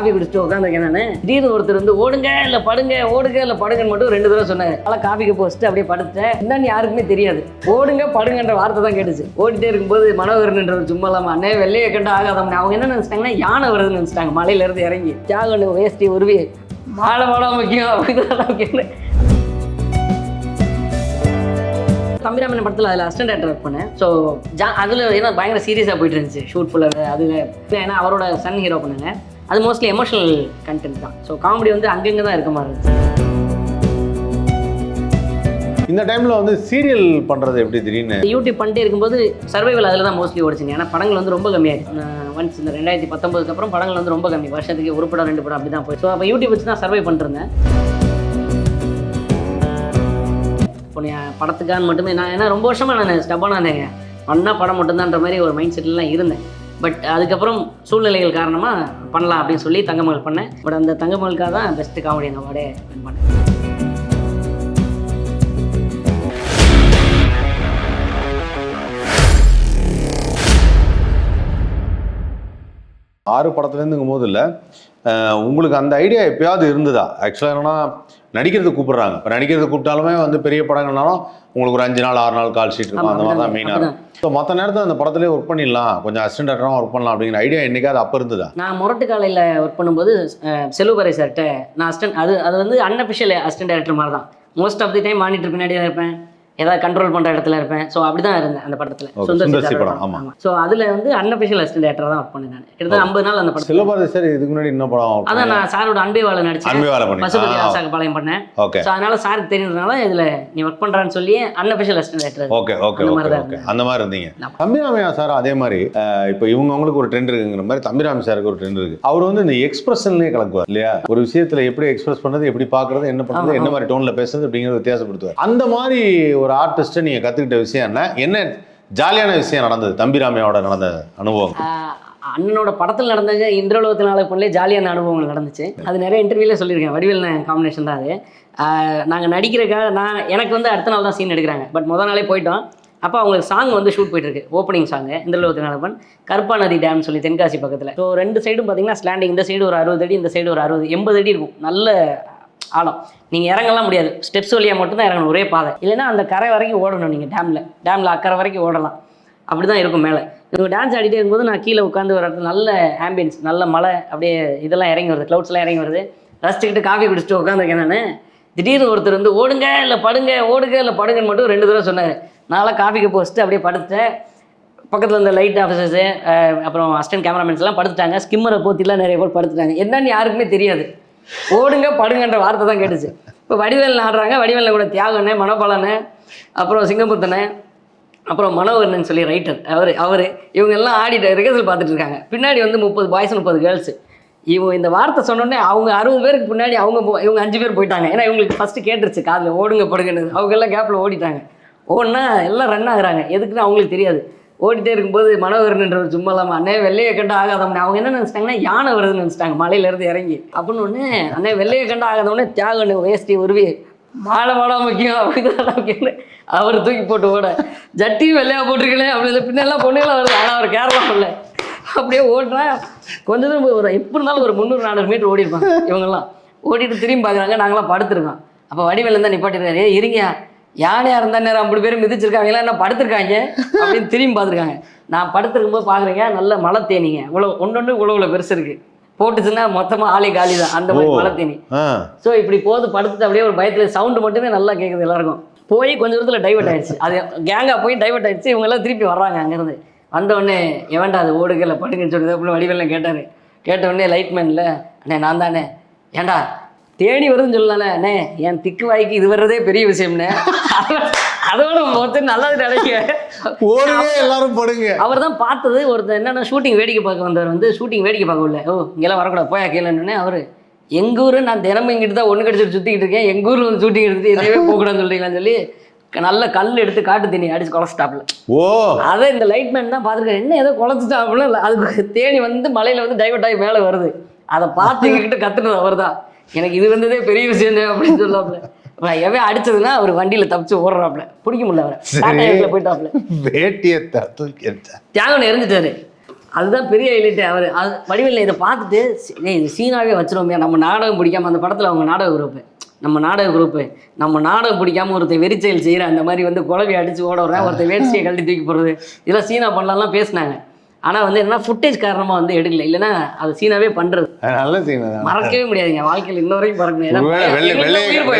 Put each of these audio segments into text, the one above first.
Coffee குடிச்சிட்டு உட்காந்துருக்கேன் நான். திடீர்னு ஒருத்தர் வந்து ஓடுங்க இல்லை படுங்க ஓடுங்க இல்லை படுங்கன்னு மட்டும் ரெண்டு தடவை சொன்னாங்க அதெல்லாம் காஃபிக்கு போச்சுட்டு அப்படியே படுத்தேன் என்னன்னு யாருக்குமே தெரியாது. ஓடுங்க படுங்கன்ற வார்த்தை தான் கேட்டுச்சு. ஓடிட்டே இருக்கும்போது மனோகரன்ன்றது சும்மா இல்லாமல் அண்ணே வெள்ளையை கண்டு ஆகாதம்னு. அவங்க என்ன நினச்சிட்டாங்கன்னா யானை வருதுன்னு நினச்சிட்டாங்க. மலையிலேருந்து இறங்கி. தியாகன்னு வேஷ்டி உருவி மாலை மாலை முக்கியம் அப்படிதான் கேட்டேன். தம்பிராமன் படத்தில் அதில் அசிஸ்டன்ட் டேரக்டர் ஒர்க் பண்ணேன். ஸோ ஜா அதில் ஏன்னா பயங்கர சீரியஸாக போயிட்டு இருந்துச்சு. ஷூட் ஃபுல்லாக அதில் ஏன்னா அவரோட சன் ஹீரோ பண்ணுங்க அது மோஸ்ட்லி எமோஷனல் கண்டென்ட் தான். ஸோ காமெடி வந்து அங்கங்கே தான் இருக்க மாதிரி இருந்துச்சு இந்த டைம்ல வந்து சீரியல் பண்றது எப்படி திடீர்னு? யூடியூப் பண்ணிட்டே இருக்கும்போது சர்வைவல் அதில் தான் மோஸ்ட்லி ஓடிச்சுங்க. ஏன்னா படங்கள் வந்து ரொம்ப கம்மியாயிடுச்சு ஒன்ஸ் இந்த ரெண்டாயிரத்தி பத்தொம்பதுக்கு அப்புறம் படங்கள் வந்து ரொம்ப கம்மி. வருஷத்துக்கு ஒரு படம் ரெண்டு படம் அப்படி தான் போய் ஸோ அப்போ யூடியூப் வச்சு தான் சர்வை பண்ணிருந்தேன் இப்போ படத்துக்கான்னு மட்டுமே நான் ஏன்னா ரொம்ப வருஷமாக நான் ஸ்டப்பான இருந்தேங்க பண்ணால் படம் மட்டும்தான்ற மாதிரி ஒரு மைண்ட் செட்லாம் இருந்தேன். பட் அதுக்கப்புறம் சூழ்நிலைகள் காரணமாக பண்ணலாம் அப்படின்னு சொல்லி தங்கமகள் பண்ணேன். பட் அந்த தங்கமகளுக்காக தான் பெஸ்ட் காமெடி அவார்டே வின் பண்ணேன். ஆறு படத்துலேருந்துங்கும் போது இல்லை உங்களுக்கு அந்த ஐடியா எப்பயாவது இருந்ததா? ஆக்சுவலாக என்னன்னா நடிக்கிறது கூப்பிடுறாங்க. இப்போ நடிக்கிறது கூப்பிட்டாலுமே வந்து பெரிய படங்கள்னாலும் உங்களுக்கு ஒரு அஞ்சு நாள் ஆறு நாள் கால் ஷீட் இருக்கும். அந்த மாதிரி தான் மெயினாக இருக்கும். ஸோ மற்ற நேரத்தில் அந்த படத்துலேயே ஒர்க் பண்ணிடலாம். கொஞ்சம் அசிஸ்டன்ட் டேரக்டராக ஒர்க் பண்ணலாம் அப்படிங்கிற ஐடியா என்னைக்காவது அப்போ இருந்ததா? நான் முரட்டு காலையில் ஒர்க் பண்ணும்போது அஹ், செல்வபரை சார்கிட்ட நான் அசிஸ்டன்ட் அது அது வந்து அன்அஃபிஷியல் அசிஸ்டன்ட் டைரக்டர் மாதிரி தான் most of the time monitor பின்னாடி தான் இருப்பேன். ஏதாவது கண்ட்ரோல் பண்ணுற இடத்துல இருப்பேன். ஸோ அப்படி தான் இருந்தேன் அந்த படத்தில். சுந்தர் படம். ஸோ அதில் வந்து அன்அஃபிஷியல் அசிஸ்டன்ட் டேரக்டர் தான் ஒர்க் பண்ணேன் நான். கிட்டத்தட்ட ஐம்பது நாள் அந்த படத்தில். சிலபாரதி சார் இதுக்கு முன்னாடி என்ன படம் அதான்? நான் சாரோட அன்பே வாழ நடிச்சேன் அன்பே வாழ பண்ணி பசுபதி பண்ணேன். ஓகே ஸோ அதனால சாருக்கு தெரிஞ்சதுனால இதில் நீ ஒர்க் பண்ணுறான்னு சொல்லி unofficial assistant director okay okay அந்த ஓகே மாதிரி. அந்த இருந்தீங்க. தம்பிராமையா சார் அதே மாதிரி இப்போ இவங்கவங்களுக்கு ஒரு ட்ரெண்ட் இருக்குங்கிற மாதிரி தம்பிராம சாருக்கு ஒரு ட்ரெண்ட் இருக்கு. அவர் வந்து இந்த எக்ஸ்பிரஷன்லேயே கலக்குவார் இல்லையா? ஒரு விஷயத்துல எப்படி எக்ஸ்பிரஸ் பண்றது எப்படி பார்க்கறது என்ன பண்றது ஆமா, என்ன மாதிரி டோன்ல பேசுறது அப்படிங்கிறத வித்தியாசப்படுத்துவார். அந்த மாதிரி ஒரு ஆர்டிஸ்ட்டை நீங்க கத்துக்கிட்ட விஷயம் என்ன? என்ன ஜாலியான விஷயம் நடந்தது? தம்பிராமையோட நடந்த அனுபவம். அண்ணனோட படத்தில் நடந்தது நாளுக்கு பண்ணலே ஜாலியான அனுபவங்கள் நடந்துச்சு. அது நிறைய இன்டர்வியூல சொல்லியிருக்கேன். வடிவேல் காம்பினேஷன் தான் அது. நாங்கள் நடிக்கிறக்காக நான் எனக்கு வந்து அடுத்த நாள் தான் சீன் எடுக்கிறாங்க. பட் முதல் நாளே போயிட்டோம். அப்போ அவங்களுக்கு சாங் வந்து ஷூட் போயிட்டு இருக்கு. ஓப்பனிங் சாங் இந்திரலோகத்தினால பண் கருப்பா நதி டேம் சொல்லி தென்காசி பக்கத்தில். ஸோ ரெண்டு சைடும் பார்த்தீங்கன்னா ஸ்லாண்டிங் இந்த சைடு ஒரு அறுபது அடி இந்த சைடு ஒரு அறுபது. எண்பது அடி இருக்கும். நல்ல ஆழம். நீங்கள் இறங்கலாம் முடியாது. ஸ்டெப்ஸ் வழியாக மட்டும்தான் இறங்கணும் ஒரே பாதை. இல்லைன்னா அந்த கரை வரைக்கும் ஓடணும் நீங்கள் டேமில் டேமில் அக்கறை வரைக்கும் ஓடலாம். அப்படி தான் இருக்கும் மேலே. இவங்க டான்ஸ் ஆடிட்டே இருக்கும்போது நான் கீழே உட்காந்து ஒரு இடத்துல நல்ல ஆம்பியன்ஸ் நல்ல மழை அப்படியே இதெல்லாம் இறங்கி வருது க்ளவுட்ஸ்லாம் இறங்கி வருது. ரசிச்சுக்கிட்டு காஃபி குடிச்சிட்டு உட்காந்துருக்கேன் நான். திடீர்னு ஒருத்தர் வந்து ஓடுங்க இல்லை படுங்க ஓடுங்க இல்லை படுங்கன்னு மட்டும் ரெண்டு தடவை சொன்னார். நான்லாம் காஃபிக்கு போச்சுட்டு அப்படியே படுத்தேன் பக்கத்தில் இருந்த லைட் ஆஃபீஸர்ஸு அப்புறம் அசிஸ்டன்ட் கேமராமேன்ஸ்லாம் படுத்துட்டாங்க. ஸ்கிம்மரை போத்திலாம் நிறைய பேர் படுத்துட்டாங்க. என்னன்னு யாருக்குமே தெரியாது. ஓடுங்க படுங்கன்ற வார்த்தை தான் கேட்டுச்சு. இப்போ வடிவேல் ஆடுறாங்க வடிவேலில் கூட தியாகனே மனோபாலனே அப்புறம் சிங்கமுத்தனே அப்புறம் மனோகரன் சொல்லி ரைட்டர் அவர் அவர் இவங்க எல்லாம் ஆடிட்டு ரிகர்சல் பார்த்துட்டு இருக்காங்க. பின்னாடி வந்து முப்பது பாய்ஸ் முப்பது கேர்ள்ஸ் இவங்க இந்த வார்த்தை சொன்னோடனே அவங்க அறுபது பேருக்கு பின்னாடி அவங்க போ- இவங்க அஞ்சு பேர் போயிட்டாங்க. ஏன்னா இவங்களுக்கு ஃபஸ்ட்டு கேட்டுருச்சு காதில் ஓடுங்க படுங்கன்னு. அவங்க எல்லாம் கேப்பில் ஓடிட்டாங்க. ஓடுனா எல்லாம் ரன் ஆகுறாங்க. எதுக்குன்னு அவங்களுக்கு தெரியாது. ஓடிட்டே இருக்கும்போது மனோகரன்ன்றவர் சும்மா இல்லாமல் அண்ணே வெள்ளையை கண்டு ஆகாதவனே அவங்க என்ன நினச்சிட்டாங்கன்னா யானை வருதுன்னு நினச்சிட்டாங்க மலையிலேருந்து இறங்கி. அப்படின்னு ஒன்று அண்ணே வெள்ளையை கண்டு ஆகாதவனே தியாகன்னு வேஷ்டி உருவி மாலை மாடா முக்கியம் அப்படிதான் கேட்டு அவர் தூக்கி போட்டு ஓட ஜட்டியும் வெள்ளையாக போட்டிருக்கலே அப்படி இல்லை பின்னெல்லாம் பொண்ணுகளாக வருது ஆனால் அவர் கேரளா பண்ணல அப்படியே ஓடுறா. கொஞ்ச தூரம் ஒரு எப்படி இருந்தாலும் ஒரு முந்நூறு நானூறு மீட்டர் ஓடிருப்பாங்க இவங்கெல்லாம். ஓடிட்டு திரும்பி பார்க்குறாங்க நாங்களாம் படுத்துருக்கோம். அப்போ வடிவேல் தான் நிப்பாட்டிருக்காரு ஏ இருங்க யானையாக இருந்தா நேரம் ஐம்பது பேர் மிதிச்சிருக்காங்க எல்லாம் என்ன படுத்திருக்காங்க அப்படின்னு திரும்பி பார்த்துருக்காங்க. நான் படுத்திருக்கும்போது பார்க்குறீங்க நல்ல மழை தேனிங்க. இவ்வளோ ஒன்று ஒன்று இவ்வளோ இவ்வளோ பெருசு இருக்குது போட்டுச்சுன்னா மொத்தமாக ஆளே காலி தான். அந்த மாதிரி. மழை தேனி. ஸோ இப்படி போது படுத்துட்டு அப்படியே ஒரு பயத்தில் சவுண்டு மட்டுமே நல்லா கேட்குது எல்லாருக்கும். போய் கொஞ்ச தூரத்தில் டைவர்ட் ஆயிடுச்சு. அது கேங்காக போய் டைவர்ட் ஆயிடுச்சு. இவங்க எல்லாம் திருப்பி வர்றாங்க அங்கேருந்து. வந்த உடனே எவன்டா அது ஓடுகல படுங்கன்னு சொல்லுது அப்படின்னு வடிவெல்லாம் கேட்டார். கேட்ட உடனே லைட்மேனில் அண்ணே நான் தானே. ஏன்டா தேடி வருதுன்னு சொல்லலாம்ல. அண்ணே என் திக்கு வாய்க்கு இது வர்றதே பெரிய விஷயம்னே அதோட மொத்தம் நல்லது நினைக்க ஓடுங்க எல்லாரும் படுங்க. அவர் தான் பார்த்தது. ஒருத்தர் என்னன்னா ஷூட்டிங் வேடிக்கை பார்க்க வந்தவர் வந்து ஷூட்டிங் வேடிக்கை பார்க்க ஓ இங்கெல்லாம் வரக்கூடாது. போயா கீழே அவர் எங்கள் ஊர்? நான் தினமும் இங்கிட்டு தான் ஒன்று கடிச்சிட்டு சுற்றிக்கிட்டு இருக்கேன். எங்கள் ஊரில் வந்து ஷூட்டிங் எடுத்துட்டு எதையவே போகக்கூடாதுன்னு சொல்கிறீங்களான்னு சொல்லி நல்ல கல் எடுத்து காட்டு தண்ணி அடிச்சு குழச்சிட்டாப்புல ஓ. அதை இந்த லைட்மேன் தான் பார்த்துருக்காரு. என்ன ஏதோ குழச்சிட்டாப்புல அதுக்கு தேனி வந்து மலையில் வந்து டைவர்ட் ஆகி மேலே வருது. அதை பார்த்து எங்ககிட்ட கத்துனது அவர் தான் எனக்கு இது வந்ததே பெரிய விஷயம் அப்படின்னு அப்புறம் எவன் அடிச்சதுன்னா அவர் வண்டியில் தப்பிச்சு ஓடுறாப்புல பிடிக்க முடியல அவரை. போயிட்டாப்புல வேட்டியை தூக்கி. தியாகன் எரிஞ்சிட்டாரு. அதுதான் பெரிய ஹைலைட்டு. அவர் அது வடிவில் இதை பார்த்துட்டு இது சீனாவே வச்சிருவோமே. நம்ம நாடகம் பிடிக்காம அந்த படத்தில் அவங்க நாடக குரூப்பு நம்ம நாடக குரூப்பு நம்ம நாடகம் பிடிக்காம ஒருத்தர் வெறிச்செயல் செய்கிற அந்த மாதிரி வந்து குழவி அடிச்சு ஓட விடுறேன் ஒருத்தர் வேட்சியை கழட்டி தூக்கி போடுறது. இதெல்லாம் சீனா பண்ணலாம்லாம் பேசினாங்க. ஆனால் வந்து என்ன ஃபுட்டேஜ் காரணமாக வந்து எடுக்கல. இல்லைன்னா அது சீனாவே பண்ணுறது நல்ல சீன் மறக்கவே முடியாதுங்க. வாழ்க்கையில் இன்ன வரைக்கும் வெள்ளை எங்களுக்கு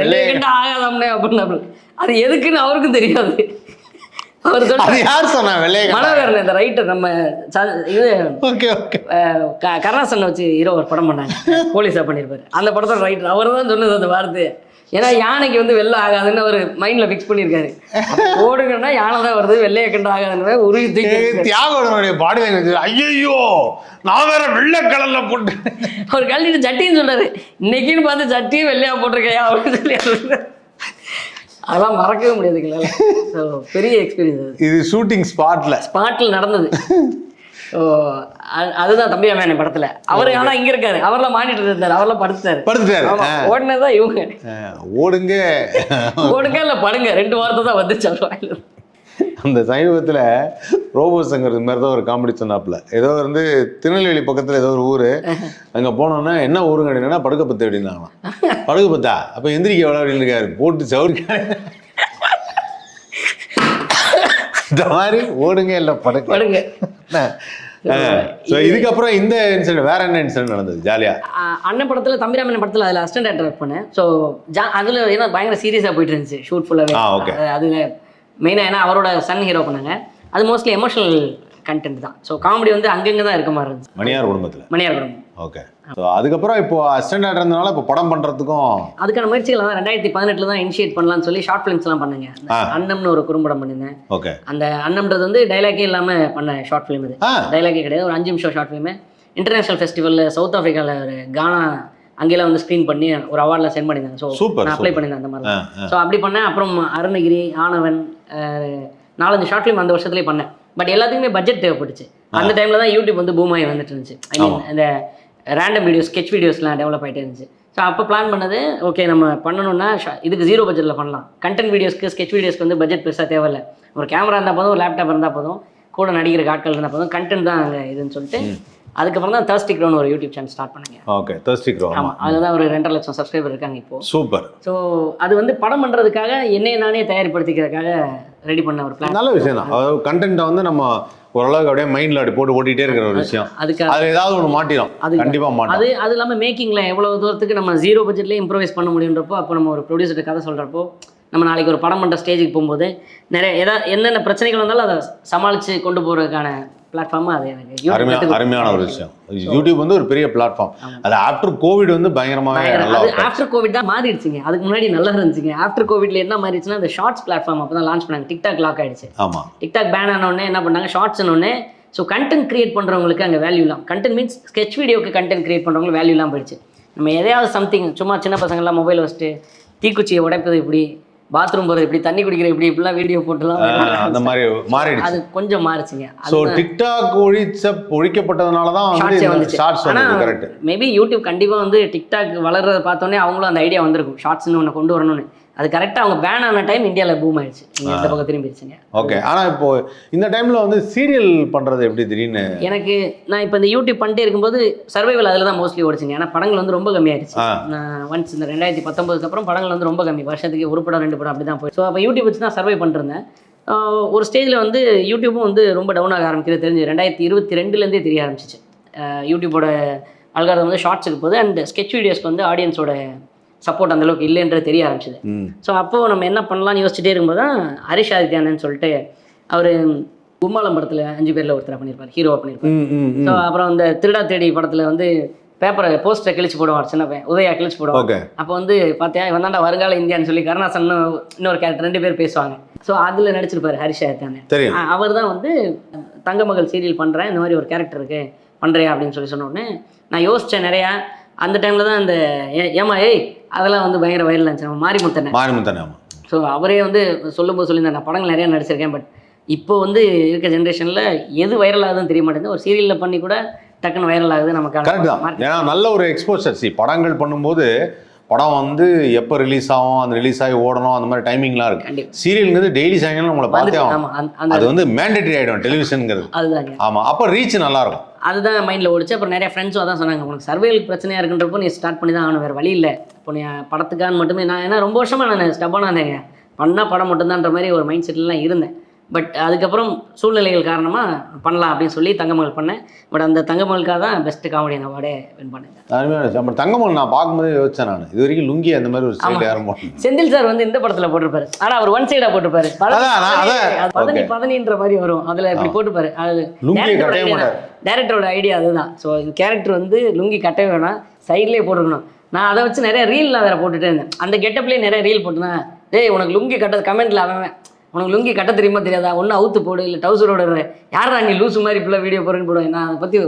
வெள்ளையை கண்டா ஆகாதாம்னே அப்படின்னு அது எதுக்குன்னு அவருக்கும் தெரியாது. அவர் யார் சொன்னா மனோகரன் இந்த ரைட்டர் நம்ம இது கருணாசனை வச்சு ஹீரோ ஒரு படம் பண்ணாங்க. போலீஸாக பண்ணியிருப்பாரு. அந்த படத்தோட ரைட்டர் அவர் தான் சொன்னது அந்த வார்த்தை ஏன்னா யானைக்கு வந்து வெள்ளை ஆகாதுன்னு அவர் மைண்டில் ஃபிக்ஸ் பண்ணியிருக்காரு. ஓடுங்கன்னா யானை தான் வருது வெள்ளையை கண்டு ஆகாதுன்னு வச்சிருக்காரு. தியாகோடனுடைய பாடி லாங்குவேஜ் ஐயோ நான் வேற வெள்ளை கலர்ல போட்டு அவர் கழட்டிட்டு சட்டின்னு சொல்றாரு இன்னைக்குன்னு பார்த்து சட்டியும் வெள்ளையா போட்டிருக்கையா அப்படின்னு சொல்லி. அதெல்லாம் மறக்கவே முடியாதுங்களா ஸோ பெரிய எக்ஸ்பீரியன்ஸ் இது ஷூட்டிங் ஸ்பாட்ல ஸ்பாட்டில் நடந்தது. அதுதான் தம்பி அண்ணன் படத்துல. அவர் ஆனா இங்க இருக்காரு. அவர்லாம் மாட்டிட்டு இருந்தாரு. அவர்லாம் படுத்தாரு படுத்துட்டாரு. ஆமா ஓடினதான் இவங்க. ஓடுங்க. ஓடுங்க இல்ல படுங்க. ரெண்டு வாரத்தை தான் வந்துச்சு அவர். அந்த சமீபத்தில் ரோபோ சங்கர் இது மாதிரி தான் ஒரு காமெடி சொன்னாப்புல. ஏதோ வந்து திருநெல்வேலி பக்கத்தில் ஏதோ ஒரு ஊர். அங்கே போனோன்னா என்ன ஊருங்க அப்படின்னா படுக்கப்பத்து அப்படின்னாங்களாம். படுக்கப்பத்தா அப்போ எந்திரிக்க எவ்வளோ அப்படின்னு இருக்காரு போட்டு சவுரிக்காரு இந்த மாதிரி ஓடுங்க இல்லை படுக்க படுங்க. ஸோ இதுக்கப்புறம் இந்த இன்சிடென்ட் வேற என்ன இன்சிடென்ட் நடந்தது? ஜாலியா. ஆஹ் அண்ணன் படத்துல தம்பிராமன் படத்துல அதுல அசிஸ்டன்ட் டேரக்டர் ஒர்க் பண்ணேன். ஸோ ஜா அதுல ஏன்னா பயங்கர சீரியஸா போயிட்டு இருந்துச்சு ஷூட் ஃபுல்லாவே ஆ, okay. அதுல மெயினா ஏன்னா அவரோட சன் ஹீரோ பண்ணாங்க. அது மோஸ்ட்லி எமோஷனல் கண்டென்ட் தான். ஸோ காமெடி வந்து அங்கங்க தான் இருக்க மாதிரி இருந்துச்சு. மணியார் குடும்பத்தில்? மணியார் படம் ஓகே ஸோ அதுக்கப்புறம் இப்போ அசிஸ்டன்ட் இருந்தனால இப்போ படம் பண்ணுறதுக்கும் அதுக்கான முயற்சிகள் தான் ரெண்டாயிரத்தி பதினெட்டுல தான் இனிஷியேட் பண்ணலாம்னு சொல்லி ஷார்ட் ஃபிலிம்ஸ்லாம் பண்ணேங்க. ஆ. அன்னம்னு ஒரு குறும்படம் பண்ணியிருந்தேன் ஓகே அந்த அன்னம்ன்றது வந்து டைலாக்கே இல்லாமல் பண்ண ஷார்ட் ஃபிலிம் இது. டைலாக்கே கிடையாது. ஒரு அஞ்சு நிமிஷம் ஷார்ட் ஃபிலிமு இன்டர்நேஷனல் ஃபெஸ்டிவலில் சவுத் ஆஃப்ரிக்காவில் ஒரு கானா அங்கெல்லாம் வந்து ஸ்க்ரீன் பண்ணி ஒரு அவார்டில் சென்ட் பண்ணியிருந்தாங்க. ஸோ நான் அப்ளை. பண்ணியிருந்தேன் அந்த மாதிரி. ஸோ அப்படி பண்ணேன். அப்புறம் அருணகிரி ஆனவன் நாலஞ்சு ஷார்ட் ஃபிலிம் அந்த வருஷத்துலேயே பண்ணேன். பட் எல்லாத்துக்குமே பட்ஜெட் தேவைப்பட்டுச்சு அந்த டைமில் தான் யூடியூப் வந்து பூமாயி வந்துட்டு இருந்துச்சு. ஐ மீன் இந்த ரேண்டம் வீடியோஸ் ஸ்கெச் வீடியோஸ்லாம் டெவலப் ஆகிட்டே இருந்துச்சு. ஸோ அப்போ பிளான் பண்ணது ஓகே நம்ம பண்ணணும்னா இதுக்கு ஜீரோ பட்ஜெட்டில் பண்ணலாம். கண்டென்ட் வீடியோஸ்க்கு ஸ்கெச் வீடியோஸ்க்கு வந்து பட்ஜெட் பெருசாக தேவையில்ல. ஒரு கேமரா இருந்தால் போதும் ஒரு லேப்டாப் இருந்தால் போதும் கூட நடிக்கிற ஆட்கள் இருந்தால் போதும் கண்டென்ட் தான் அங்கே இதுன்னு சொல்லிட்டு அதுக்கப்புறம் தான் தர்ஸ்டி க்ரௌன் ஒரு யூடியூப் சேனல் ஸ்டார்ட் பண்ணேங்க. ஓகே தர்ஸ்டி க்ரோ ஆமாம் அதில் தான் ஒரு ரெண்டரை லட்சம் சப்ஸ்கிரைபர் இருக்காங்க இப்போ. சூப்பர் ஸோ அது வந்து படம் பண்ணுறதுக்காக என்னைய நானே தயார்படுத்திக்கிறதுக்காக ரெடி பண்ண ஒரு பிளான் நல்ல விஷயம் தான். அதாவது கண்டென்ட்டை வந்து நம்ம ஓரளவுக்கு அப்படியே மைண்ட்ல அப்படி போட்டு ஓட்டிகிட்டே இருக்கிற ஒரு விஷயம். அதுக்காக அதுல ஏதாவது ஒன்று மாட்டிடும் அது- கண்டிப்பா மாட்டோம். அது அது இல்லாமல் மேக்கிங்கில் எவ்வளோ தூரத்துக்கு நம்ம ஜீரோ பட்ஜெட்லேயே இம்ப்ரூவைஸ் பண்ண முடியுன்றப்போ அப்போ நம்ம ஒரு ப்ரொடியூசர்கிட்ட கதை சொல்கிறப்போ நம்ம நாளைக்கு ஒரு படம் பண்ணுற ஸ்டேஜுக்கு போகும்போது நிறைய எதா என்னென்ன பிரச்சனைகள் வந்தாலும் அதை சமாளித்து கொண்டு போகிறதுக்கான பிளாட்ஃபார்மாக அது எனக்கு. அருமையான ஒரு விஷயம். யூடியூப் வந்து ஒரு பெரிய பிளாட்ஃபார்ம் அது ஆஃப்டர் கோவிட் வந்து பயங்கரமாவே பயங்கர- நல்லா அது work ஆச்சு. ஆஃப்டர் கோவிட் தான் மாறிடுச்சுங்க. அதுக்கு முன்னாடி நல்லா இருந்துச்சுங்க. ஆஃப்டர் கோவிட்ல என்ன மாறிடுச்சுன்னா அந்த ஷார்ட்ஸ் பிளாட்ஃபார்ம் அப்போ தான் லான்ச் பண்ணாங்க. டிக்டாக் லாக் ஆயிடுச்சு. ஆமா. டிக்டாக் பேன் ஆன உடனே என்ன பண்ணாங்க? ஷார்ட்ஸ்னு உடனே ஸோ கண்டென்ட் கிரியேட் பண்ணுறவங்களுக்கு அங்கே வேல்யூ இல்லாம கண்டென்ட் மீன்ஸ் ஸ்கெச் வீடியோக்கு கண்டென்ட் கிரியேட் பண்ணுறவங்களுக்கு வேல்யூ இல்லாமல் போயிடுச்சு. நம்ம எதையாவது சம்திங் சும்மா சின்ன பசங்கள்லாம் மொபைல் வச்சுட்டு தீக்குச்சியை உடைப்பது இப்படி பாத்ரூம் போகிறது இப்படி தண்ணி குடிக்கிற இப்படி இப்படிலாம் வீடியோ போட்டுலாம் அந்த மாதிரி மாறிடுச்சு. அது கொஞ்சம் மாறுச்சுங்க. ஸோ டிக்டாக் ஒழிச்ச ஒழிக்கப்பட்டதுனால தான் வந்து ஷார்ட்ஸே கரெக்ட் மேபி யூடியூப் கண்டிப்பாக வந்து டிக்டாக் வளர்றத பார்த்தோன்னே அவங்களும் அந்த ஐடியா வந்திருக்கும். ஷார்ட்ஸ்னு ஒன்று கொண்டு வரணும்னு. அது கரெக்டாக அவங்க பேன் ஆன டைம் இந்தியாவில் பூம் ஆயிடுச்சு. எந்த பக்கம் திரும்பிடுச்சுங்க ஓகே ஆனா இப்போ இந்த டைம்ல வந்து சீரியல் பண்றது எப்படி திடீர்னு? எனக்கு நான் இப்போ இந்த யூடியூப் பண்ணிட்டே இருக்கும்போது சர்வைவல் அதில் தான் மோஸ்ட்லி ஓடிச்சுங்க. ஏன்னா படங்கள் வந்து ரொம்ப கம்மியாயிருச்சு ஆ. நான் ஒன்ஸ் இந்த ரெண்டாயிரத்தி பத்தொம்பதுக்கு அப்புறம் படங்கள் வந்து ரொம்ப கம்மி. வருஷத்துக்கு ஒரு படம் ரெண்டு படம் அப்படி தான் போய் ஸோ அப்போ யூடியூப் வச்சு தான் சர்வை பண்ணிருந்தேன் ஒரு ஸ்டேஜில் வந்து யூடியூப்பும் வந்து ரொம்ப டவுன் ஆக ஆரம்பிக்கிறது தெரிஞ்சு ரெண்டாயிரத்தி இருபத்தி ரெண்டுலேருந்தே தெரிய ஆரம்பிச்சிச்சு. யூடியூபோட அல்காரதம் வந்து ஷார்ட்ஸுக்கு போகுது. அண்ட் ஸ்கெச் வீடியோஸ்க்கு வந்து ஆடியன்ஸோட சப்போர்ட் அந்தளவுக்கு இல்லைன்றது தெரிய ஆரம்பிச்சது. ஸோ அப்போது நம்ம என்ன பண்ணலாம்னு யோசிச்சுட்டே இருக்கும்போது தான் ஹரிஷ் ஆதித்யானன்னு சொல்லிட்டு அவர் கும்மாளம் படத்தில் அஞ்சு பேரில் ஒருத்தர் பண்ணியிருப்பார் ஹீரோவாக பண்ணியிருப்பார். ஸோ அப்புறம் இந்த திருடா தேடி படத்தில் வந்து பேப்பரை போஸ்டரை கிழிச்சு போடுவார் சின்ன பையன். உதயா கிழிச்சு போடுவார். ஓகே. அப்போ வந்து பார்த்தியா இவன் தாண்டா வருங்கால இந்தியான்னு சொல்லி கருணாசன் இன்னொரு கேரக்டர் ரெண்டு பேர் பேசுவாங்க. ஸோ அதில் நடிச்சிருப்பாரு ஹரிஷ் ஆதித்யானு தெரியும். அவர் தான் வந்து தங்க மகள் சீரியல் பண்ணுறேன் இந்த மாதிரி ஒரு கேரக்டர் இருக்கு பண்ணுறியா அப்படின்னு சொல்லி சொன்ன உடனே நான் யோசித்தேன் நிறையா. அந்த டைமில் தான் அந்த ஏ- ஏம்மா ஏய் அதெல்லாம் வந்து பயங்கர வைரல் நம்ம மாரிமுத்தனை. மாரிமுத்தன் ஸோ அவரே வந்து சொல்லும்போது சொல்லியிருந்தேன் நான் படங்கள் நிறையா நடிச்சிருக்கேன் பட் இப்போ வந்து இருக்க ஜென்ரேஷனில் எது வைரல் ஆகுதுன்னு தெரிய மாட்டேங்குது. ஒரு சீரியலில் பண்ணி கூட டக்குன்னு வைரல் ஆகுது கரெக்ட் தான். ஏன்னா நல்ல ஒரு எக்ஸ்போசர் சி படங்கள் பண்ணும்போது படம் வந்து எப்போ ரிலீஸ் ஆகும் அந்த ரிலீஸ் ஆகி ஓடணும் அந்த மாதிரி டைமிங்லாம் இருக்கு. சீரியல்ங்கிறது டெய்லி சாயங்காலம் நம்மளை பார்த்தே ஆகும் அது வந்து மேண்டேட்டரி ஆகிடும் டெலிவிஷனுங்கிறது அதுதாங்க. ஆமாம் அப்போ ரீச் நல்லா இருக்கும். அதுதான் மைண்டில் ஓடிச்சு. அப்புறம் நிறைய ஃப்ரெண்ட்ஸும் அதான் சொன்னாங்க உனக்கு சர்வேலுக்கு பிரச்சனையாக இருக்குன்றப்போ நீ ஸ்டார்ட் பண்ணி தான் ஆகணும். வேறு வழி இல்லை. இப்போ நீ படத்துக்கான்னு மட்டுமே நான் ஏன்னா ரொம்ப வருஷமாக நான் ஸ்டப்பான இருந்தேங்க. பண்ணால் படம் மட்டும்தான்ற மாதிரி ஒரு மைண்ட் செட்லாம் இருந்தேன். பட் அதுக்கப்புறம் சூழ்நிலைகள் காரணமாக பண்ணலாம் அப்படின்னு சொல்லி தங்கமகள் பண்ணேன். பட் அந்த தங்கமகளுக்காக தான் பெஸ்ட் காமெடியன் அவார்டே வின் பண்ணேன். அப்புறம் தங்கமன் நான் பார்க்கும்போது யோசிச்சேன் நான். இது வரைக்கும் லுங்கி அந்த மாதிரி ஒரு ஸ்டைல் யாரும். செந்தில் சார் வந்து இந்த படத்தில் போட்டிருப்பாரு. ஆனால் அவர் ஒன் சைடாக போட்டிருப்பாரு. பதனி-. பதனின்ற மாதிரி வரும். அதில் இப்படி போட்டுப்பாரு அது டேரக்டரோட ஐடியா அதுதான். ஸோ இந்த கேரக்டர் வந்து லுங்கி கட்டவே வேணாம். சைட்லேயே போட்டுக்கணும். நான் அதை வச்சு நிறைய ரீல்லாம் வேற போட்டுட்டே இருந்தேன். அந்த கெட்டப்லேயே நிறைய ரீல் போட்டுனேன் டேய் உனக்கு லுங்கி கட்ட கமெண்ட்ல அவன், உனக்கு லுங்கி கட்ட தெரியுமா தெரியாதா? ஒன்று அவுத்து போடு இல்லை டவுசரோட யாரா நீ லூசு மாதிரி இப்படிலாம் வீடியோ போடுறேன்னு போடுவேன் நான் அதை பற்றி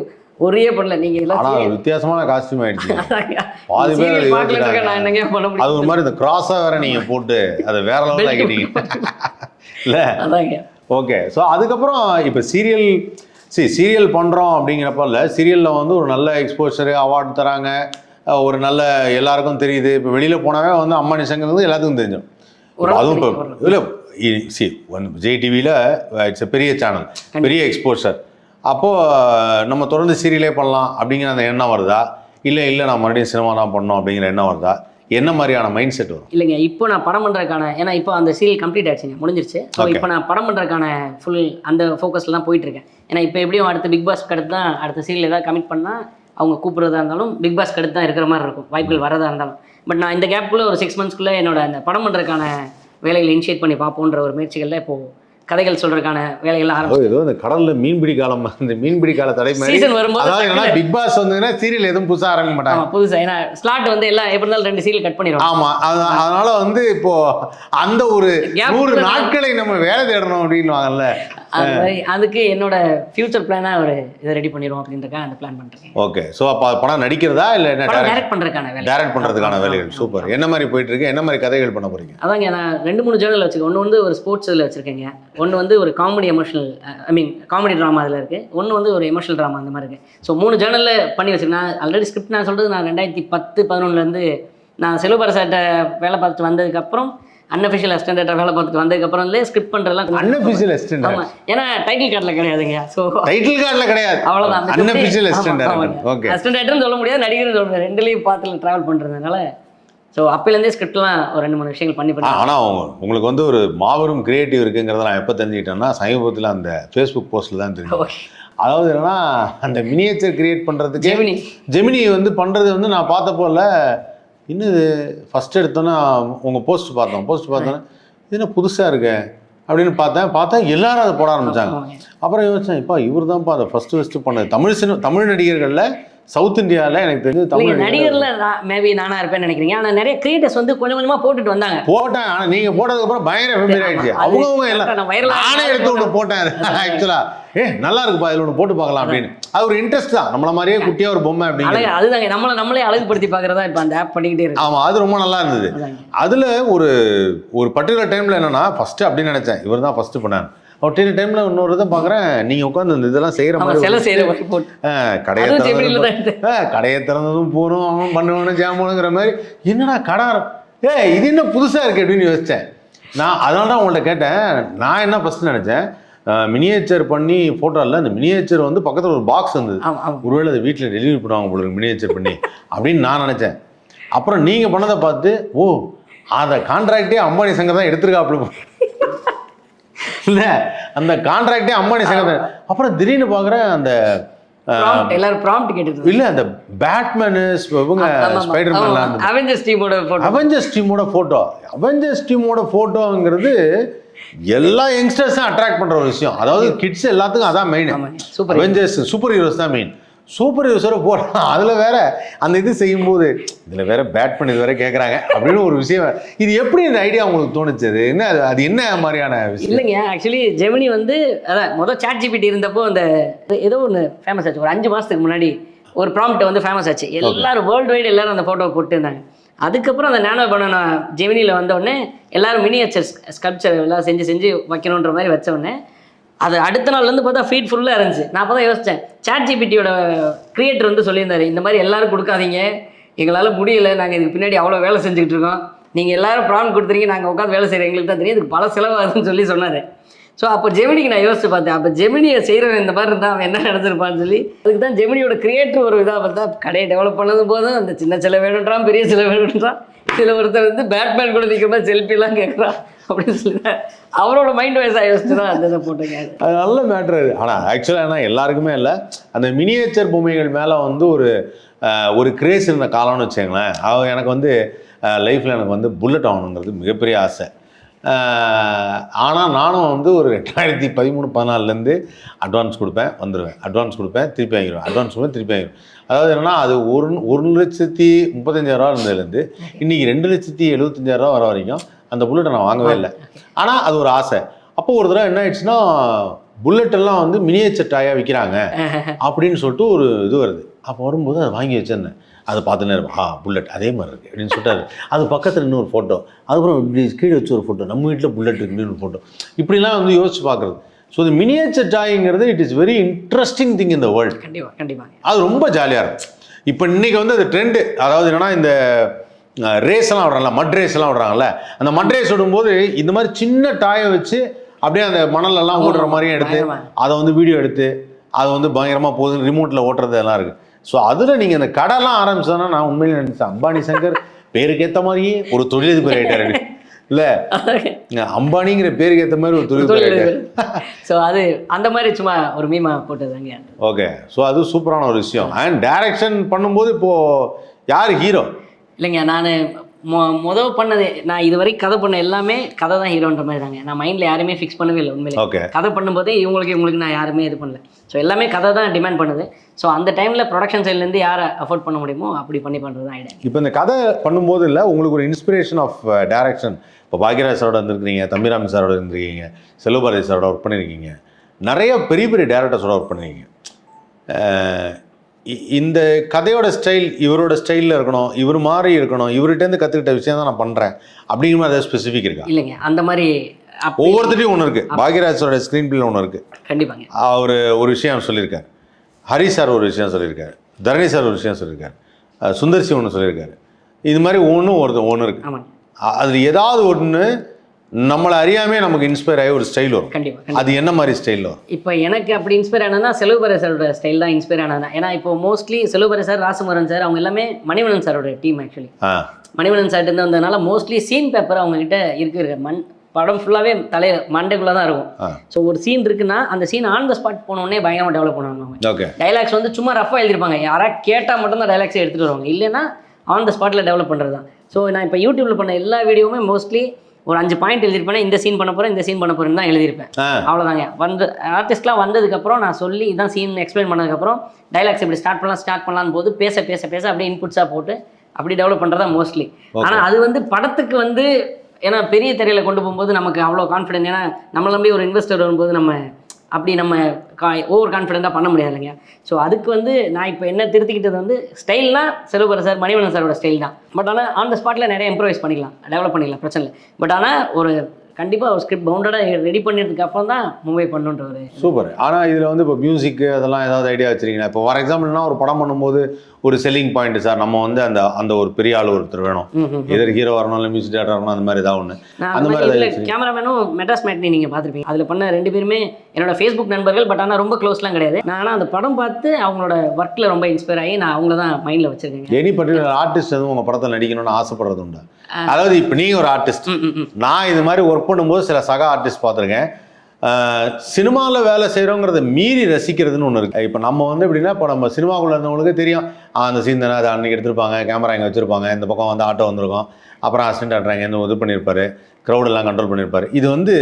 ஒரே பண்ணல. நீங்கள் ஆனா எல்லாம் வித்தியாசமான காஸ்டியூம் ஆயிடுச்சு பாதி பேர். நான் என்னங்க பண்ண அது ஒரு மாதிரி இந்த கிராஸா வேற நீங்க போட்டு அதை வேற லெவலில் Belt ஆக்கிட்டீங்க. இல்ல? அதாங்க. ஓகே ஸோ அதுக்கப்புறம் இப்போ சீரியல் சரி சீரியல் பண்ணுறோம் அப்படிங்கிறப்ப இல்லை சீரியலில் வந்து ஒரு நல்ல எக்ஸ்போஷரு அவார்டு தராங்க. ஒரு நல்ல எல்லாருக்கும் தெரியுது. இப்போ வெளியில் போனாவே வந்து அம்மா நிசங்கிறது எல்லாத்துக்கும் தெரிஞ்சிடும். அதுவும் இப்போ இல்லை சி ஒன் விஜய் டிவியில் இட்ஸ் பெரிய சேனல் பெரிய எக்ஸ்போஷர் அப்போது நம்ம தொடர்ந்து சீரியலே பண்ணலாம் அப்படிங்கிற அந்த எண்ணம் வருதா? இல்லை இல்லை நான் மறுபடியும் சினிமா தான் பண்ணணும் அப்படிங்கிற எண்ணம் வருதா? என்ன மாதிரியான மைண்ட் செட் வரும்? இல்லைங்க இப்போ நான் படம் பண்ணுறதுக்கான ஏன்னா இப்போ அந்த சீரியல் கம்ப்ளீட் ஆயிடுச்சுங்க முடிஞ்சிருச்சு. ஸோ. இப்போ நான் படம் பண்ணுறதுக்கான ஃபுல் அந்த ஃபோக்கஸில் தான் போயிட்டு இருக்கேன் ஏன்னா இப்போ எப்படியும் அடுத்த பிக் பாஸ்க்கு அடுத்து தான் அடுத்த சீரியல் ஏதாவது கமிட் பண்ணால் அவங்க கூப்பிட்றதா இருந்தாலும் பிக் பாஸ்க்கு அடுத்து தான் இருக்கிற மாதிரி இருக்கும் வாய்ப்புகள் வரதா இருந்தாலும். பட் நான் இந்த கேப்புக்குள்ளே ஒரு சிக்ஸ் மந்த்ஸ்க்குள்ளே என்னோட அந்த படம் பண்ணுறதுக்கான வேலைகளை இனிஷியேட் பண்ணி பார்ப்போன்ற ஒரு முயற்சிகளில் இப்போது கதைகள் சொல்கிறதுக்கான வேலைகள்லாம் ஓ, ஆரம்பிச்சு ஏதோ இந்த கடல்ல மீன்பிடி காலம் இந்த மீன்பிடி கால தடை மாதிரி. Season வரும்போது அதாவது பிக் பாஸ் வந்ததுன்னா சீரியல் எதுவும் புதுசா ஆரம்பிக்க மாட்டாங்க. புதுசாக ஏன்னா ஸ்லாட் வந்து எல்லாம் எப்படி இருந்தாலும் ரெண்டு சீரியல் கட் பண்ணிடுவாங்க. ஆமா அது- அதனால வந்து இப்போ அந்த ஒரு நூறு நாட்களை நம்ம வேலை தேடணும் அப்படின்னுவாங்கல்ல. அது மாதிரி அதுக்கு என்னோட ஃபியூச்சர் பிளானாக ஒரு இதை ரெடி பண்ணிடுவோம் அப்படின்றக்காக அந்த பிளான் பண்ணுறேன் ஓகே. ஸோ அப்போ படம் நடிக்கிறதா இல்லை டேரக்ட் பண்ணுறதுக்கான வேலை டைரக்ட் பண்றதுக்கான வேலைகள். சூப்பர். என்ன மாதிரி போயிட்டு இருக்கு என்ன மாதிரி கதைகள் பண்ண போறீங்க? அதாங்க நான் ரெண்டு மூணு ஜேர்னல் வச்சிருக்கேன். ஒன்று வந்து ஒரு ஸ்போர்ட்ஸ் இதில் வச்சிருக்கேங்க. ஒன்று வந்து ஒரு comedy emotional I mean comedy drama அதில் இருக்குது ஒன்று வந்து ஒரு எமோஷனல் ட்ராமா அந்த மாதிரி இருக்குது ஸோ மூணு ஜேர்னலில் பண்ணி வச்சிருக்கேன். நான் ஆல்ரெடி ஸ்கிரிப்ட் நான் சொல்கிறது நான் ரெண்டாயிரத்தி பத்து பதினொன்றுலேருந்து நான் செல்வபரசாட்ட வேலை பார்த்துட்டு வந்ததுக்கப்புறம் அன்அஃபிஷியல் அசிஸ்டன்ட் வேலை பார்த்துட்டு வந்ததுக்கப்புறம்லேயே ஸ்கிரிப்ட் பண்ணுறதுலாம் அன்அஃபிஷியல் அசிஸ்டன்ட் ஆமாம் ஏன்னா டைட்டில் கார்டில் கிடையாதுங்க. ஸோ டைட்டில் கார்டில் கிடையாது. அவ்வளோதான் அன்அஃபிஷியல் அசிஸ்டன்ட் ஓகே அசிஸ்டன்ட்னு சொல்ல முடியாது நடிகர்னு சொல்ல முடியாது. ரெண்டுலேயும் பார்த்துல ட்ராவல் பண்ணுறதுனால ஸோ அப்போலேருந்தே ஸ்கிரிப்ட்லாம் ஒரு ரெண்டு மூணு விஷயங்கள் பண்ணி பண்ணி. ஆனால் உங்களுக்கு வந்து ஒரு மாபெரும் கிரியேட்டிவ் இருக்குங்கிறத நான் எப்போ தெரிஞ்சுக்கிட்டேன்னா சமீபத்தில் அந்த ஃபேஸ்புக் போஸ்ட்டில் தான் தெரியும். அதாவது என்னன்னா அந்த மினியேச்சர் கிரியேட் பண்ணுறதுக்கு ஜெமினி ஜெமினி வந்து பண்ணுறது வந்து நான் பார்த்தப்போல இன்னும் இது ஃபஸ்ட் எடுத்தோன்னா உங்கள் போஸ்ட் பார்த்தோம் போஸ்ட் பார்த்தோன்னா இது என்ன புதுசாக இருக்கு? அப்படின்னு பார்த்தேன் பார்த்தா எல்லாரும் அதை போட ஆரம்பிச்சாங்க. ஆமாங்க. அப்புறம் யோசிச்சேன் இப்போ இவர் தான்ப்பா அதை ஃபஸ்ட்டு ஃபஸ்ட்டு பண்ணது. தமிழ் சினிமா தமிழ் நடிகர்களில் சவுத் இந்தியாவில் எனக்கு தெரிஞ்சு தமிழ் நடிகர்ல மேபி நானா இருப்பேன்னு நினைக்கிறீங்க. ஆனா நிறைய கிரியேட்டர்ஸ் வந்து கொஞ்சம் கொஞ்சமா போட்டுட்டு வந்தாங்க. போட்டேன் ஆனா நீங்க போட்டதுக்கு அப்புறம் பயங்கர ஃபெமிலியர் ஆயிடுச்சு. அவங்கவுங்க எல்லாம் நான் எடுத்து ஒன்று போட்டேன் ஆக்சுவலா ஏ நல்லா இருக்குப்பா இதுல ஒன்று போட்டு பார்க்கலாம் அப்படின்னு. அது ஒரு இன்ட்ரெஸ்ட் தான். நம்மள மாதிரியே குட்டியா ஒரு பொம்மை அப்படிங்கிறது அழகு அதுதாங்க. நம்மள நம்மளே அழகுபடுத்தி பாக்குறதா இப்ப அந்த ஆப் பண்ணிக்கிட்டே இருக்கு. ஆமா அது ரொம்ப நல்லா இருந்தது. அதுல ஒரு ஒரு பர்டிகுலர் டைம்ல என்னன்னா ஃபர்ஸ்ட் அப்படின்னு நினைச்சேன். இவர் தான் ஃபர்ஸ்ட் பண்ணார். ஒரு டைம்ல இன்னொரு இதை பாக்குறேன் நீங்க உட்காந்து இந்த இதெல்லாம் செய்யற மாதிரி சில செய்யற மாதிரி கடையை கடையை திறந்ததும் போகிறோம் அவன் பண்ணுவானு ஜாமுனுங்கிற மாதிரி. என்னடா கடை ஏ இது என்ன புதுசாக இருக்கு அப்படின்னு யோசித்தேன் நான் அதனால தான் உங்கள்ட்ட கேட்டேன். நான் என்ன ஃபஸ்ட் நினச்சேன்? மினியேச்சர் பண்ணி ஃபோட்டோ இல்லை அந்த மினியேச்சர் வந்து பக்கத்தில் ஒரு பாக்ஸ் இருந்தது. ஒருவேளை அதை வீட்டில் டெலிவரி பண்ணுவாங்க போல மினியேச்சர் பண்ணி அப்படின்னு நான் நினச்சேன். அப்புறம் நீங்கள் பண்ணதை பார்த்து ஓ அதை கான்ட்ராக்டே அம்பானி சங்கம் தான் எடுத்திருக்காப்புல. இல்லை அந்த கான்ட்ராக்டே அம்பானி சங்கம் தான். அப்புறம் திடீர்னு பார்க்குறேன் அந்த எல்லாரும் ப்ராம்ப்ட் இல்ல அந்த பேட்மேனு இவங்க ஸ்பைடர் மேன்லாம் அவெஞ்சர்ஸ் டீமோட போட்டோ அவெஞ்சர்ஸ் டீமோட ஃபோட்டோ அவெஞ்சர்ஸ் டீமோட ஃபோட்டோங்கிறது எல்லா யங்ஸ்டர்ஸும் அட்ராக்ட் பண்ற ஒரு விஷயம். அதாவது கிட்ஸ் எல்லாத்துக்கும் அதான் main super Avengers superheroes தான் மெயின் சூப்பர் ஹீரோஸோட போடுறான் அதுல வேற அந்த இது செய்யும்போது இதுல வேற பேட்மேன் இது வேற கேட்குறாங்க அப்படின்னு ஒரு விஷயம். இது எப்படி இந்த ஐடியா உங்களுக்கு தோணுச்சு? அது என்ன அது- அது என்ன மாதிரியான விஷயம்? இல்லைங்க ஆக்சுவலி ஜெமினி வந்து அதான் முதல் சாட் ஜிபிடி இருந்தப்போ அந்த ஏதோ ஒன்று ஃபேமஸ் ஆச்சு. ஒரு அஞ்சு மாதத்துக்கு முன்னாடி ஒரு ப்ராம்ப்ட் வந்து ஃபேமஸ் ஆச்சு. எல்லாரும் வேர்ல்டு வைடு எல்லாரும் அந்த ஃபோட்டோவை போட்டு இருந்தாங்க அதுக்கப்புறம் அந்த நேனோ பண்ண ஜெமினியில் வந்த எல்லோரும் எல்லாரும் மினியேச்சர் ஸ்கல்ப்சர் எல்லாம் செஞ்சு செஞ்சு வைக்கணுன்ற மாதிரி வச்ச அது அடுத்த நாள்லேருந்து பார்த்தா ஃபீட் ஃபுல்லாக இருந்துச்சு. நான் அப்போ தான் யோசித்தேன் சாட் ஜிபிடியோட கிரியேட்டர் வந்து சொல்லியிருந்தாரு இந்த மாதிரி எல்லோரும் கொடுக்காதீங்க. எங்களால் முடியல. நாங்கள் இதுக்கு பின்னாடி அவ்வளோ வேலை செஞ்சுக்கிட்டு இருக்கோம். நீங்கள் எல்லாரும் ப்ரான் கொடுத்துறீங்க. நாங்கள் உட்காந்து வேலை செய்கிறோம் எங்களுக்கு தான் தெரியும். இதுக்கு பல செலவாகுதுன்னு சொல்லி சொன்னார். ஸோ அப்போ ஜெமினிக்கு நான் யோசிச்சு பார்த்தேன். அப்போ ஜெமினியை செய்கிறவன் இந்த மாதிரி இருந்தால் அவன் என்ன நடந்திருப்பான்னு சொல்லி அதுக்கு தான் ஜெமினியோட கிரியேட்டர் ஒரு இதாக பார்த்தா கடையை டெவலப் பண்ணது போதும் அந்த சின்ன சில வேணுன்றான் பெரிய சில வேணுன்றான் சில ஒருத்தர் வந்து பேட்மேன் கூட நிற்கிற மாதிரி செல்ஃபிலாம் கேட்குறான் அப்படின்னு சொல்லி அவரோட மைண்ட் வைஸாக யோசிச்சு தான் அந்த இதை போட்டுங்க அது நல்ல மேட்ரு ஆனால் ஆக்சுவலாக ஏன்னா எல்லாருக்குமே இல்லை. அந்த மினியேச்சர் பொம்மைகள் மேலே வந்து ஒரு ஒரு கிரேஸ் இருந்த காலம்னு வச்சுங்களேன் அவ எனக்கு வந்து லைஃப்பில் எனக்கு வந்து புல்லட் ஆகணுங்கிறது மிகப்பெரிய ஆசை. ஆனால் நானும் வந்து ஒரு ரெண்டாயிரத்தி பதிமூணு பதினாலுலேருந்து அட்வான்ஸ் கொடுப்பேன் வந்துடுவேன் அட்வான்ஸ் கொடுப்பேன் திருப்பி வாங்கிடுவேன். அட்வான்ஸ் கொடுப்பேன் திருப்பி வாங்கிடுவேன். அதாவது என்னன்னா அது ஒரு ஒரு லட்சத்தி முப்பத்தஞ்சாயிரரூவா இருந்ததுலேருந்து இன்றைக்கி ரெண்டு லட்சத்தி எழுபத்தஞ்சாயிரரூவா வர வரைக்கும் அந்த புல்லட்டை நான் வாங்கவே இல்லை. ஆனால் அது ஒரு ஆசை. அப்போ ஒரு தடவை என்ன ஆயிடுச்சுன்னா புல்லட் எல்லாம் வந்து மினியேச்சர் டாயாக விற்கிறாங்க அப்படின்னு சொல்லிட்டு ஒரு இது வருது. அப்போ வரும்போது அதை வாங்கி வச்சிருந்தேன். அதை பார்த்துனே இருப்பேன் ஆ புல்லட் அதே மாதிரி இருக்குது அப்படின்னு சொல்லிட்டாரு. அது பக்கத்தில் இன்னொரு ஃபோட்டோ அதுக்கப்புறம் இப்படி கீழே வச்சு ஒரு ஃபோட்டோ நம்ம வீட்டில் புல்லட் இருக்குன்னு ஒரு ஃபோட்டோ இப்படிலாம் வந்து யோசிச்சு பார்க்குறது. ஸோ இந்த miniature டாய்ங்கிறது it is very interesting thing இந்த வேர்ல்ட் கண்டிப்பாக கண்டிப்பாங்க அது ரொம்ப ஜாலியாக இருக்கும். இப்போ இன்னைக்கு வந்து அது ட்ரெண்டு அதாவது என்னன்னா இந்த ரேஸ் எல்லாம் விடுறாங்கல்ல மட் ரேஸ் எல்லாம் விடுறாங்கல்ல அந்த மட் ரேஸ் விடும்போது இந்த மாதிரி சின்ன டாயை வச்சு அப்படியே அந்த மணல் எல்லாம் ஓடுற மாதிரியும் எடுத்து. அதை வந்து வீடியோ எடுத்து அதை வந்து பயங்கரமாக போகுது ரிமோட்டில் ஓட்டுறது எல்லாம் இருக்குது ஸோ அதில் நீங்கள் இந்த கடைலாம் ஆரம்பிச்சோன்னா நான் உண்மையிலே நினைச்சேன் அம்பானி சங்கர் பேருக்கு ஏற்ற மாதிரியே ஒரு தொழிலதிபர் ஆகிட்டாரு இல்லை? அம்பானிங்கிற பேருக்கு ஏற்ற மாதிரி ஒரு ஆகிட்டாரு ஸோ அது அந்த மாதிரி சும்மா ஒரு மீமா போட்டதுங்க ஓகே ஸோ அது சூப்பரான ஒரு விஷயம். அண்ட் டைரக்ஷன் பண்ணும்போது இப்போது யார் ஹீரோ இல்லைங்க நான் மொ மொதல் பண்ணது நான் இது வரைக்கும் கதை பண்ண எல்லாமே கதை தான் ஹீரோன்ற மாதிரி தாங்க. நான் மைண்டில் யாருமே ஃபிக்ஸ் பண்ணவே இல்லை உண்மையிலே. கதை பண்ணும்போதே இவங்களுக்கு இவங்களுக்கு நான் யாருமே இது பண்ணல. ஸோ எல்லாமே கதை தான் டிமாண்ட் பண்ணுது. ஸோ அந்த டைமில் ப்ரொடக்ஷன் சைட்லேருந்து யாரை அஃபோர்ட் பண்ண முடியுமோ அப்படி பண்ணி பண்ணுறது தான் ஐடியா இப்போ இந்த கதை பண்ணும்போது இல்லை உங்களுக்கு ஒரு இன்ஸ்பிரேஷன் ஆஃப் டைரக்ஷன் இப்போ பாக்யராஜ் சாரோட இருந்திருக்கீங்க தம்பிராமி சாரோட இருந்திருக்கீங்க செல்வபாரதி சாரோட ஒர்க் பண்ணியிருக்கீங்க நிறைய பெரிய பெரிய டேரக்டர்ஸோட ஒர்க் பண்ணியிருக்கீங்க இந்த கதையோட ஸ்டைல் இவரோட ஸ்டைலில் இருக்கணும் இவர் மாதிரி இருக்கணும் இவர்கிட்டேருந்து கற்றுக்கிட்ட விஷயம் தான் நான் பண்ணுறேன் அப்படிங்கிற மாதிரி ஏதாவது ஸ்பெசிஃபிக் இருக்கா? இல்லைங்க அந்த மாதிரி ஒவ்வொருத்தரையும் ஒன்று இருக்குது பாக்யராஜ் சாரோட ஸ்க்ரீன் பிளே ஒன்று இருக்குது கண்டிப்பாங்க. அவர் ஒரு விஷயம் சொல்லியிருக்கார். ஹரி சார் ஒரு விஷயம் சொல்லியிருக்காரு. தரணி சார் ஒரு விஷயம் சொல்லியிருக்காரு. அஹ் சுந்தர் சி ஒன்று சொல்லியிருக்காரு. இது மாதிரி ஒன்றும் ஒரு ஒன்று இருக்குது அதில் ஏதாவது ஒன்று நம்மளை அறியாமே நமக்கு இன்ஸ்பயர் ஆகி ஒரு ஸ்டைல் வரும். கண்டிப்பாக அது என்ன மாதிரி ஸ்டைலில் வரும்? இப்போ எனக்கு அப்படி இன்ஸ்பயர் ஆனதுனா செல்வபர சாரோட ஸ்டைல் தான் இன்ஸ்பயர் ஆனது ஏன்னா இப்போ மோஸ்ட்லி செல்வபர சார் ராசமுரன் சார் அவங்க எல்லாமே மணிவண்ணன் சாரோட டீம் ஆக்சுவலி ஆ. மணிவண்ணன் சார்ட்டு வந்ததுனால மோஸ்ட்லி சீன் பேப்பர் அவங்க கிட்ட இருக்கு. மண் படம் ஃபுல்லாகவே தலைய மண்டைக்குள்ளே தான் இருக்கும் ஸோ ஒரு சீன் இருக்குன்னா அந்த சீன் ஆன் த ஸ்பாட் போனோடனே பயங்கரமாக டெவலப் பண்ணுவாங்க டைலாக்ஸ் வந்து சும்மா ரஃபாக எழுதிருப்பாங்க யாரா கேட்டால் மட்டும்தான் டைலாக்ஸை எடுத்துகிட்டு வருவாங்க. இல்லைன்னா ஆன் த ஸ்பாட்டில் டெவலப் பண்ணுறது தான் ஸோ நான் இப்போ யூடியூப்ல பண்ண எல்லா வீடியோவுமே மோஸ்ட்லி ஒரு அஞ்சு பாயிண்ட் எழுதிருப்பேன் இந்த சீன் பண்ண போகிறேன் இந்த சீன் பண்ண போகிறேன்னு தான் எழுதியிருப்பேன். அவ்வளோதாங்க வந்து ஆர்டிஸ்ட்லாம் வந்ததுக்கப்புறம் நான் சொல்லி இதான் சீன் எக்ஸ்பிளைன் பண்ணதுக்கப்புறம் டைலாக்ஸ் இப்படி ஸ்டார்ட் பண்ணலாம் ஸ்டார்ட் பண்ணலான்னு போது பேச பேச பேச அப்படியே இன்புட்ஸாக போட்டு அப்படி டெவலப் பண்ணுறதா மோஸ்ட்லி ஆனால் அது வந்து படத்துக்கு வந்து ஏன்னா பெரிய திரையில கொண்டு போகும்போது நமக்கு அவ்வளோ கான்ஃபிடென்ட் ஏன்னா நம்மளை நம்பி ஒரு இன்வெஸ்டர் வரும்போது நம்ம அப்படி நம்ம கா ஓவர் கான்ஃபிடென்ட்டாக பண்ண முடியாது இல்லைங்க ஸோ அதுக்கு வந்து நான் இப்போ என்ன திருத்திக்கிட்டது வந்து ஸ்டைல்னா செல்வபர சார் மணிவண்ணன் சாரோட ஸ்டைல் தான். பட் ஆனால் ஆன் த ஸ்பாட்டில் நிறைய இம்ப்ரவைஸ் பண்ணிக்கலாம். டெவலப் பண்ணிக்கலாம் பிரச்சனை இல்லை. பட் ஆனால் ஒரு கண்டிப்பாக ஒரு ஸ்கிரிப்ட் பவுண்டடாக ரெடி பண்ணியதுக்கு அப்புறம் தான் மும்பை பண்ணுன்ற சூப்பர். ஆனால் இதில் வந்து இப்போ மியூசிக்கு அதெல்லாம் ஏதாவது ஐடியா வச்சிருக்கீங்களா? இப்போ ஃபார் எக்ஸாம்பிள்னா ஒரு படம் பண்ணும்போது ஒரு செல்லிங் பாயிண்ட் சார் நம்ம வந்து அந்த அந்த ஒரு பெரிய ஆள் ஒருத்தர் வேணும். எதிர் ஹீரோ வரணும் இல்லை மியூசிக் டேரக்டர் வரணும் அந்த மாதிரி ஏதாவது ஒன்று அந்த மாதிரி? கேமராமேனும் மெட்ராஸ் மேட்னி நீங்கள் பார்த்துருப்பீங்க. அதில் பண்ண ரெண்டு பேருமே என்னோட ஃபேஸ்புக் நண்பர்கள் பட் ஆனால் ரொம்ப க்ளோஸ்லாம் கிடையாது. நான் ஆனால் அந்த படம் பார்த்து அவங்களோட ஒர்க்கில் ரொம்ப இன்ஸ்பயர் ஆகி நான் அவங்கள தான் மைண்டில் வச்சுருக்கேங்க. எனி பர்டிகுலர் ஆர்டிஸ்ட் எதுவும் உங்கள் படத்தில் நடிக்கணும்னு ஆசைப்படுறது உண்டா? அதாவது இப்போ நீங்கள் ஒரு ஆர்டிஸ்ட் நான் இது மாதிரி ஒர்க் பண்ணும்போது சில சக ஆர்டிஸ்ட் பார்த்துருக்கேன். சினிமாவில் வேலை செய்கிறோங்கிறத மீறி ரசிக்கிறதுன்னு ஒன்று இருக்குது இப்போ நம்ம வந்து எப்படின்னா இப்போ நம்ம சினிமாக்குள்ளே இருந்தவங்களுக்கு தெரியும். அந்த சீன் தானே அதை அன்றைக்கி எடுத்திருப்பாங்க கேமரா இங்கே வச்சுருப்பாங்க இந்த பக்கம் வந்து ஆட்டோ வந்திருக்கும். அப்புறம் அசிஸ்டன்ட் ஆட்றாங்க இந்த இது பண்ணியிருப்பாரு. க்ரௌடெல்லாம் கண்ட்ரோல் பண்ணியிருப்பாரு. இது வந்து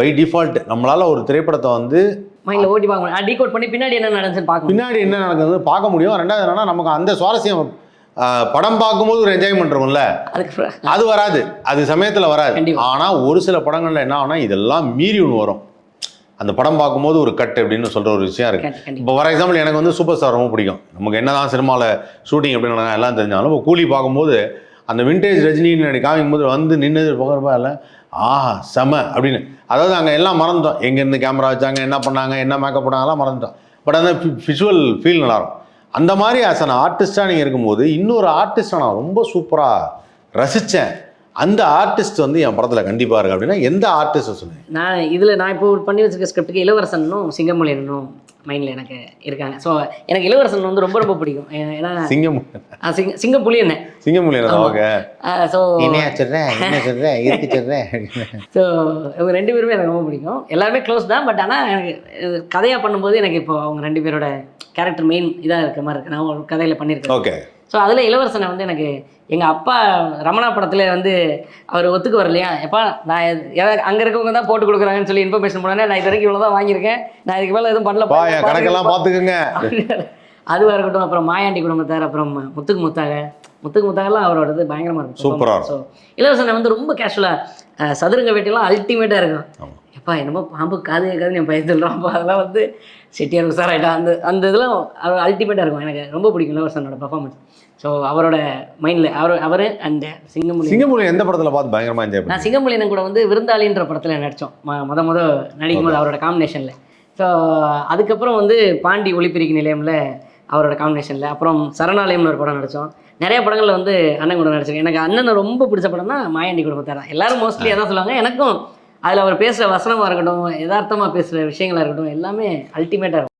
பை டிஃபால்ட் நம்மளால் ஒரு திரைப்படத்தை வந்து மைண்டில் ஓட்டி பார்க்க முடியும். டீகோட் பண்ணி பின்னாடி என்ன நடந்துச்சுன்னு பார்க்க பின்னாடி என்ன நடக்குது பார்க்க முடியும். ரெண்டாவது என்னன்னா நமக்கு அந்த சுவாரஸ்யம் படம் பார்க்கும்போது ஒரு என்ஜாய்மெண்ட் இருக்கும்ல. அது வராது. அது சமயத்தில் வராது. ஆனால் ஒரு சில படங்கள்ல என்ன ஆகும்னா இதெல்லாம் மீறி ஒன்று வரும். அந்த படம் பார்க்கும்போது ஒரு கட் அப்படின்னு சொல்கிற ஒரு விஷயம் இருக்கு. கண்டி- கண்டிப்பா. இப்போ ஃபார் எக்ஸாம்பிள் எனக்கு வந்து சூப்பர் ஸ்டார் ரொம்ப பிடிக்கும். நமக்கு என்னதான் சினிமாவில் ஷூட்டிங் நடந்தா எல்லாம் தெரிஞ்சாலும் இப்போ கூலி பார்க்கும்போது அந்த விண்டேஜ் ரஜினின்னு காமிக்கும் போது வந்து நின்னது பார்க்குறப்ப இல்லை? ஆஹா செம அப்படின்னு. அதாவது அங்கே எல்லாம் மறந்துட்டோம். எங்கேருந்து கேமரா வச்சாங்க என்ன பண்ணாங்க என்ன மேக்கப் பண்ணாங்கலாம் மறந்துட்டோம். பட் அந்த விஷுவல் ஃபீல் நல்லாயிருக்கும் அந்த மாதிரி ஆஸ் அன் ஆர்டிஸ்டாக நீங்கள் இருக்கும்போது இன்னொரு ஆர்டிஸ்ட்டை நான் ரொம்ப சூப்பராக ரசித்தேன் அந்த ஆர்டிஸ்ட் வந்து என் படத்தில் கண்டிப்பாக இருக்கு. அப்படின்னா எந்த ஆர்டிஸ்ட்டை சொன்னேன் நான் இதில் நான் இப்போ பண்ணி வச்சிருக்க ஸ்கிரிப்டுக்கு இளவரசனும் சிங்கமொழியனும் மைண்டில் எனக்கு இருக்காங்க. ஸோ எனக்கு இளவரசன் வந்து ரொம்ப ரொம்ப பிடிக்கும். ஏன்னா சிங்கம் ஆ, சிங்க சிங்கப்புலி என்ன சிங்கமொழி ஆமா. ஓகே. ஸோ என்னையா சொல்கிறேன் என்ன சொல்கிறேன் இருக்கு சொல்கிறேன் ஸோ இவங்க ரெண்டு பேருமே எனக்கு ரொம்ப பிடிக்கும். எல்லாருமே க்ளோஸ் தான் பட் ஆனால் எனக்கு கதையாக பண்ணும்போது எனக்கு இப்போ அவங்க ரெண்டு பேரோட கேரக்டர் மெயின் இதாக இருக்க மாதிரி இருக்கு. நான் ஒரு கதையில் பண்ணியிருக்கேன் ஓகே ஸோ அதில் இளவரசனை வந்து எனக்கு எங்கள் அப்பா ரமணா படத்தில் வந்து அவர் ஒத்துக்கு வரலையா எப்பா நான் அங்கே இருக்கவங்க தான் போட்டு கொடுக்குறாங்கன்னு சொல்லி இன்ஃபர்மேஷன் போனேன் நான் இது வரைக்கும் இவ்வளோ தான் வாங்கியிருக்கேன். நான் இதுக்கு மேலே எதுவும் பண்ணல. கணக்கெல்லாம் பார்த்துக்குங்க. அதுவாக இருக்கட்டும் அப்புறம் மாயாண்டி குடும்பத்தார் அப்புறம் முத்துக்கு முத்தாக. முத்துக்கு முத்தாகலாம் அவரோடது பயங்கரமாக இருக்கும். சூப்பரா ஸோ இளவரசனை வந்து ரொம்ப கேஷுவலாக சதுரங்க வேட்டையெல்லாம் அல்டிமேட்டாக இருக்கும். எப்பா என்னமோ பாம்பு காது கேட்காதுன்னு என் பையன் சொல்கிறான் அப்போ அதெல்லாம் வந்து செட்டியார் உசாராயிட்டா அந்த அந்த இதெல்லாம் அவர் அல்டிமேட்டாக இருக்கும். எனக்கு ரொம்ப பிடிக்கும் இளவரசனோட பர்ஃபார்மன்ஸ் ஸோ அவரோட மைண்டில் அவர் அவர் அண்ட் சிங்கமொழி சிங்கமொழி எந்த படத்தில் பார்த்து பயங்கரமாக என்ஜாய் நான் சிங்கமொழியன் கூட வந்து விருந்தாளின்ற படத்தில் நடித்தோம் முத முத நடிக்கும் போது அவரோட காம்பினேஷனில் ஸோ அதுக்கப்புறம் வந்து பாண்டி ஒளிப்பிரிக்கு நிலையமில் அவரோட காம்பினேஷனில் அப்புறம் சரணாலயம்னு ஒரு படம் நடித்தோம் நிறைய படங்களில் வந்து அண்ணன் கூட நடிச்சிருக்கேன். எனக்கு அண்ணனை ரொம்ப பிடிச்ச படம் தான் மாயாண்டி குடும்பத்தார் தான். எல்லாரும் மோஸ்ட்லி அதான் சொல்லுவாங்க. எனக்கும் அதில் அவர் பேசுகிற வசனமாக இருக்கட்டும் யதார்த்தமாக பேசுகிற விஷயங்களா இருக்கட்டும் எல்லாமே அல்டிமேட்டாக இருக்கும்.